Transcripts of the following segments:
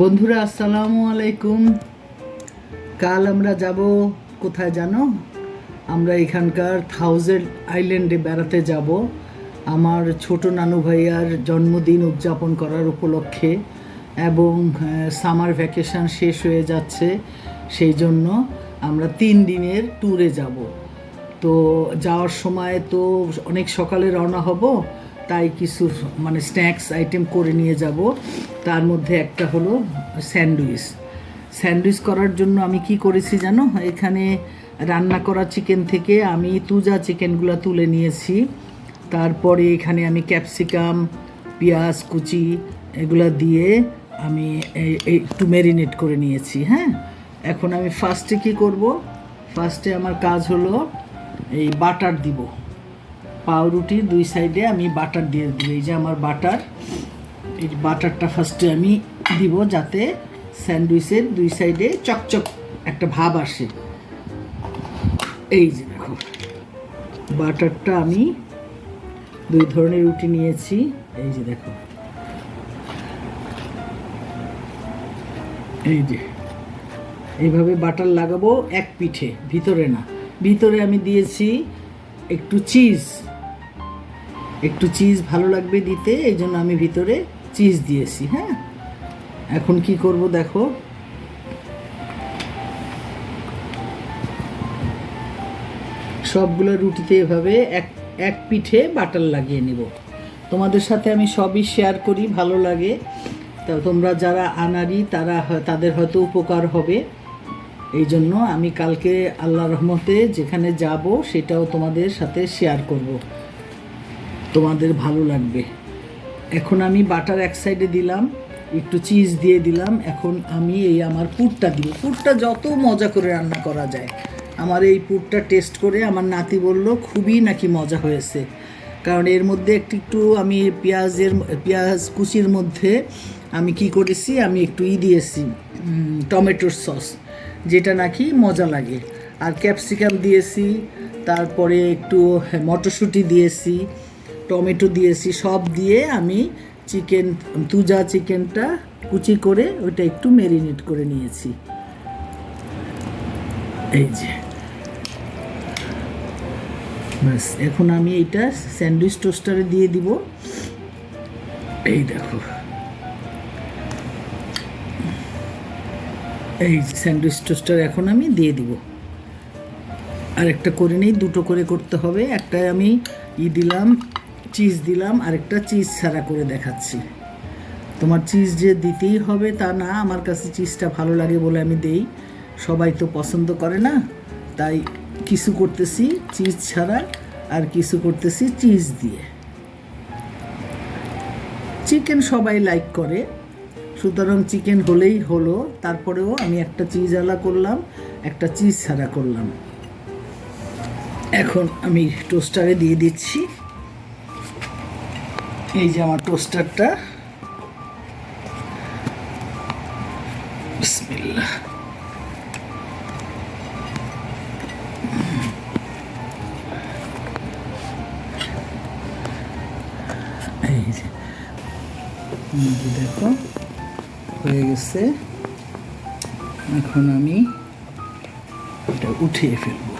বন্ধুরা, আসসালামু আলাইকুম। কাল আমরা যাব কোথায় জানো? আমরা এখানকার থাউজেন্ড আইল্যান্ডে বেড়াতে যাব। আমার ছোট নানু ভাইয়ার জন্মদিন উদযাপন করার উপলক্ষে এবং সামার ভ্যাকেশন শেষ হয়ে যাচ্ছে, সেই জন্য আমরা তিন দিনের ট্যুরে যাব। তো যাওয়ার সময় তো অনেক সকালে রওনা হব। তাই কিছু মানে স্ন্যাক্স আইটেম করে নিয়ে যাব। তার মধ্যে একটা হলো স্যান্ডউইচ স্যান্ডউইচ করার জন্য আমি কি করেছি জানো? এখানে রান্না করা চিকেন থেকে আমি তুজা চিকেনগুলো তুলে নিয়েছি। তারপরে এখানে আমি ক্যাপসিকাম পেঁয়াজ, কুচি এগুলো দিয়ে আমি একটু ম্যারিনেট করে নিয়েছি হ্যাঁ? এখন আমি ফার্স্টে কি করব? ফার্স্টে আমার কাজ হলো এই বাটার দিব। পাউরুটির দুই সাইডে আমি বাটার দিয়ে দিব। এই যে আমার বাটার, এই বাটারটা ফার্স্টে আমি দিব যাতে স্যান্ডউইচের দুই সাইডে চকচক একটা ভাব আসে। এই যে দেখো, বাটারটা আমি দুই ধরনের রুটি নিয়েছি। এই যে দেখো, এই যে, এইভাবে বাটার লাগাবো এক পিঠে, ভিতরে না। ভিতরে আমি দিয়েছি একটু চিজ। একটু চিজ ভালো লাগবে দিতে, এই জন্য আমি ভিতরে চিজ দিয়েছি হ্যাঁ? এখন কি করব দেখো? সবগুলো রুটিতে এভাবে এক এক পিঠে বাটার লাগিয়ে নিব। তোমাদের সাথে আমি সবই শেয়ার করি, ভালো লাগে। তা তোমরা যারা আনারি, তারা তাদের হয়তো উপকার হবে। এই জন্য আমি কালকে আল্লাহ রহমতে যেখানে যাব, সেটাও তোমাদের সাথে শেয়ার করব। তোমাদের ভালো লাগবে। এখন আমি বাটার এক সাইডে দিলাম, একটু চিজ দিয়ে দিলাম। এখন আমি এই আমার পুরটা দিব। পুরটা যত মজা করে রান্না করা যায়। আমার এই পুরটা টেস্ট করে আমার নাতি বলল, খুবই নাকি মজা হয়েছে। কারণ এর মধ্যে একটু একটু আমি পেঁয়াজের, পেঁয়াজ কুচির মধ্যে আমি কি করেছি, আমি একটু ই দিয়েছি টমেটোর সস, যেটা নাকি মজা লাগে। আর ক্যাপসিকাম দিয়েছি, তারপরে একটু মটরশুঁটি দিয়েছি টমেটো দিয়েছি, সব দিয়ে আমি চিকেন, তুজা চিকেনটা কুচি করে ওইটা একটু ম্যারিনেট করে নিয়েছি। এই যে। ব্যাস, এখন আমি এইটা স্যান্ডউইচ টোস্টারে দিয়ে দিব। এই দেখো। এই স্যান্ডউইচ টোস্টার এখন আমি দিয়ে দিব। আর একটা করে নেই, দুটো করে করতে হবে। একটা আমি ই দিলাম চিজ দিলাম আর একটা চিজ ছাড়া করে দেখাচ্ছি। তোমার চিজ যে দিতেই হবে তা না, আমার কাছে চিজটা ভালো লাগে বলে আমি দেই। সবাই তো পছন্দ করে না, তাই কিছু করতেছি চিজ ছাড়া, আর কিছু করতেছি চিজ দিয়ে। চিকেন সবাই লাইক করে, সুতরাং চিকেন হলেই হলো, তারপরেও আমি একটা চিজ আলা করলাম, একটা চিজ ছাড়া করলাম। এখন আমি টোস্টারে দিয়ে দিচ্ছি। এই যে আমার টোস্টারটা এই দেখো হয়ে গেছে। এখন আমি এটা উঠিয়ে ফেলব।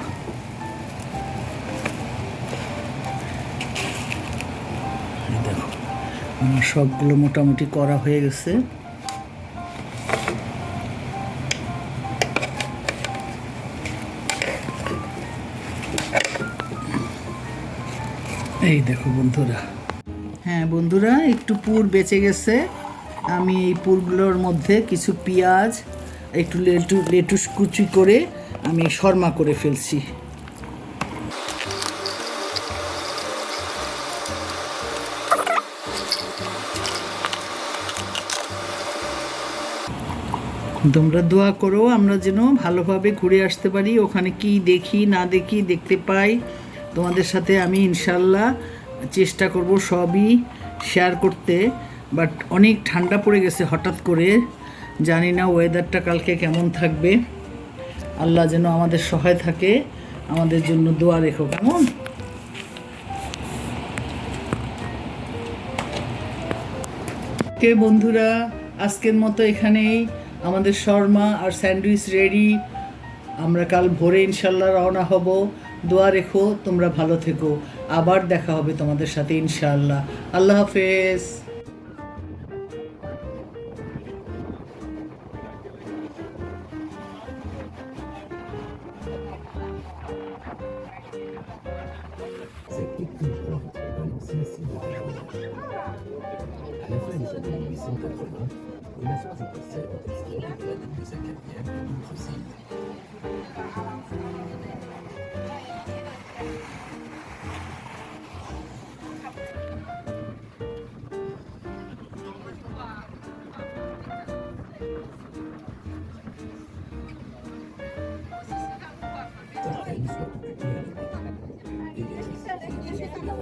আমার সবগুলো মোটামুটি করা হয়ে গেছে। এই দেখো বন্ধুরা। হ্যাঁ বন্ধুরা, একটু পুর বেঁচে গেছে। আমি এই পুরগুলোর মধ্যে কিছু পেঁয়াজ, একটু লেটু লেটুস কুচি করে আমি শর্মা করে ফেলছি। তোমরা দোয়া করো, আমরা যেন ভালোভাবে ঘুরে আসতে পারি, ওখানে কি দেখি, না দেখি, দেখতে পাই। তোমাদের সাথে আমি ইনশাল্লাহ চেষ্টা করব সবই শেয়ার করতে বাট অনেক ঠান্ডা পড়ে গেছে হঠাৎ করে। জানি না ওয়েদারটা কালকে কেমন থাকবে। আল্লাহ যেন আমাদের সহায় থাকে, আমাদের জন্য দোয়া রেখো, কেমন? কে বন্ধুরা, আজকের মতো এখানেই। আমাদের শর্মা আর স্যান্ডউইচ রেডি। আমরা কাল ভোরে ইনশাল্লাহ রওনা হব। দোয়া রেখো, তোমরা ভালো থেকো। আবার দেখা হবে তোমাদের সাথে ইনশাল্লাহ। আল্লাহ হাফেজ। Cette technique À la fin des années 1880, Bonaparte possède des de sa carrière en Russie.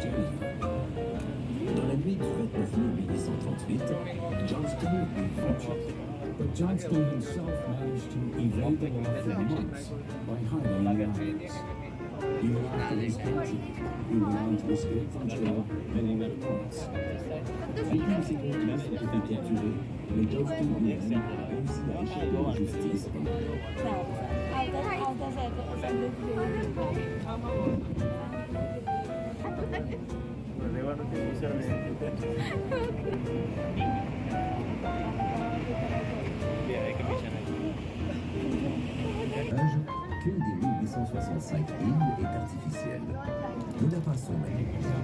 her. Dans la nuit du 29 mai 1838, Johnston est foutu. But Johnston himself managed to evade the law for months by hiding in the islands. Even after his capture, he went on to escape from jail many other points. Depuis ses complices ont été capturés, le Johnston lui-même a justice qu'une des 1865 îles est artificielle. Nous la passons maintenant.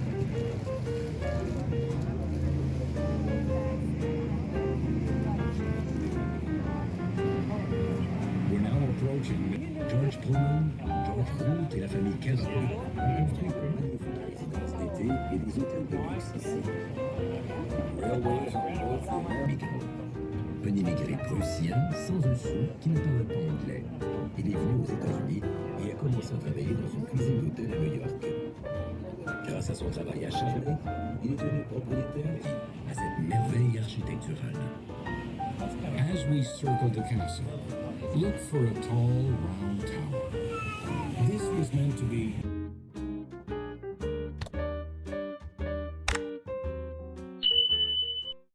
Un immigré prussien sans un sou qui ne parle pas anglais. Il est venu aux États-Unis et a commencé à travailler dans une cuisine d'hôtel à New York. Grâce à son travail acharné, il est devenu propriétaire à cette merveille architecturale. As we circled the castle, look for a tall, round tower. This was meant to be